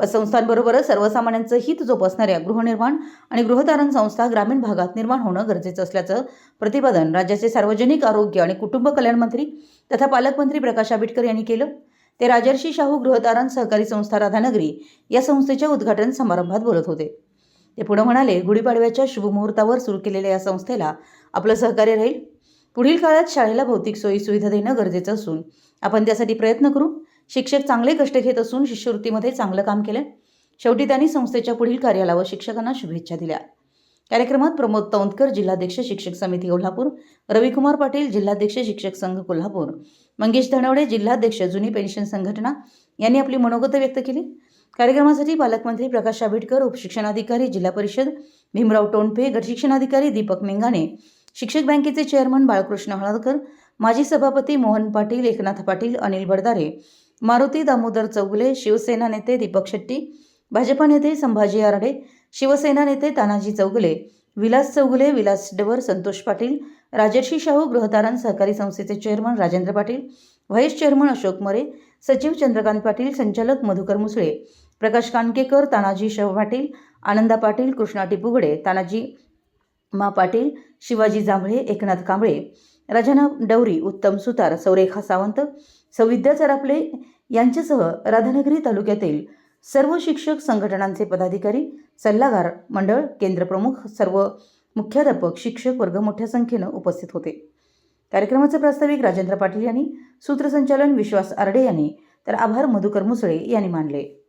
पतसंस्थांबरोबरच सर्वसामान्यांचं हित जोपासणाऱ्या गृहनिर्माण आणि गृहतारण संस्था ग्रामीण भागात निर्माण होणं गरजेचं असल्याचं प्रतिपादन राज्याचे सार्वजनिक आरोग्य आणि कुटुंब कल्याण मंत्री तथा पालकमंत्री प्रकाश आंबेडकर यांनी केलं. ते राजर्षी शाहू गृहतारण सहकारी संस्था राधानगरी या संस्थेच्या उद्घाटन समारंभात बोलत होते. ते पुढे म्हणाले गुढीपाडव्याच्या शुभमुहूर्तावर सुरू केलेल्या या संस्थेला आपलं सहकार्य राहील. पुढील काळात शाळेला भौतिक सोयी सुविधा देणं गरजेचं असून आपण त्यासाठी प्रयत्न करू. शिक्षक चांगले कष्ट घेत असून शिष्यवृत्तीमध्ये चांगलं काम केलं. शेवटी त्यांनी संस्थेच्या पुढील कार्याला व शिक्षकांना शुभेच्छा दिल्या. कार्यक्रमात प्रमोद तौंदकर जिल्हाध्यक्ष शिक्षक समिती कोल्हापूर रविकुमार पाटील जिल्हाध्यक्ष शिक्षक संघ कोल्हापूर मंगेश धनवडे जिल्हाध्यक्ष जुनी पेन्शन संघटना यांनी आपली मनोगत व्यक्त केली. कार्यक्रमासाठी पालकमंत्री प्रकाश आंबेडकर उपशिक्षणाधिकारी जिल्हा परिषद भीमराव टोणपे गटशिक्षणाधिकारी दीपक मेंगाणे शिक्षक बँकेचे चेअरमन बाळकृष्ण हळदकर माजी सभापती मोहन पाटील एकनाथ पाटील अनिल बडदारे मारुती दामोदर चौगुले शिवसेना नेते दीपक शेट्टी भाजपा नेते संभाजी आरडे शिवसेना नेते तानाजी चौगुले विलास चौगुले विलास डवर संतोष पाटील राजर्षी शाहू गृहतारण सहकारी संस्थेचे chairman Rajendra Patil vice chairman Ashok Mare सचिव चंद्रकांत पाटील संचालक मधुकर मुसळे प्रकाश कानकेकर तानाजी शव पाटील आनंदा पाटील कृष्णा टिपुगडे तानाजी मा पाटील शिवाजी जांभळे एकनाथ कांबळे राजाना डवरी उत्तम सुतार सौरेखा सावंत सौविद्या चरापले यांच्यासह राधानगरी तालुक्यातील सर्व शिक्षक संघटनांचे पदाधिकारी सल्लागार मंडळ केंद्रप्रमुख सर्व मुख्याध्यापक शिक्षक वर्ग मोठ्या संख्येनं उपस्थित होते. कार्यक्रमाचे प्रास्ताविक राजेंद्र पाटील यांनी सूत्रसंचालन विश्वास आरडे यांनी तर आभार मधुकर मुसळे यांनी मानले.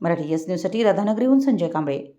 मराठी एस न्यूजसाठी राधानगरीहून संजय कांबळे.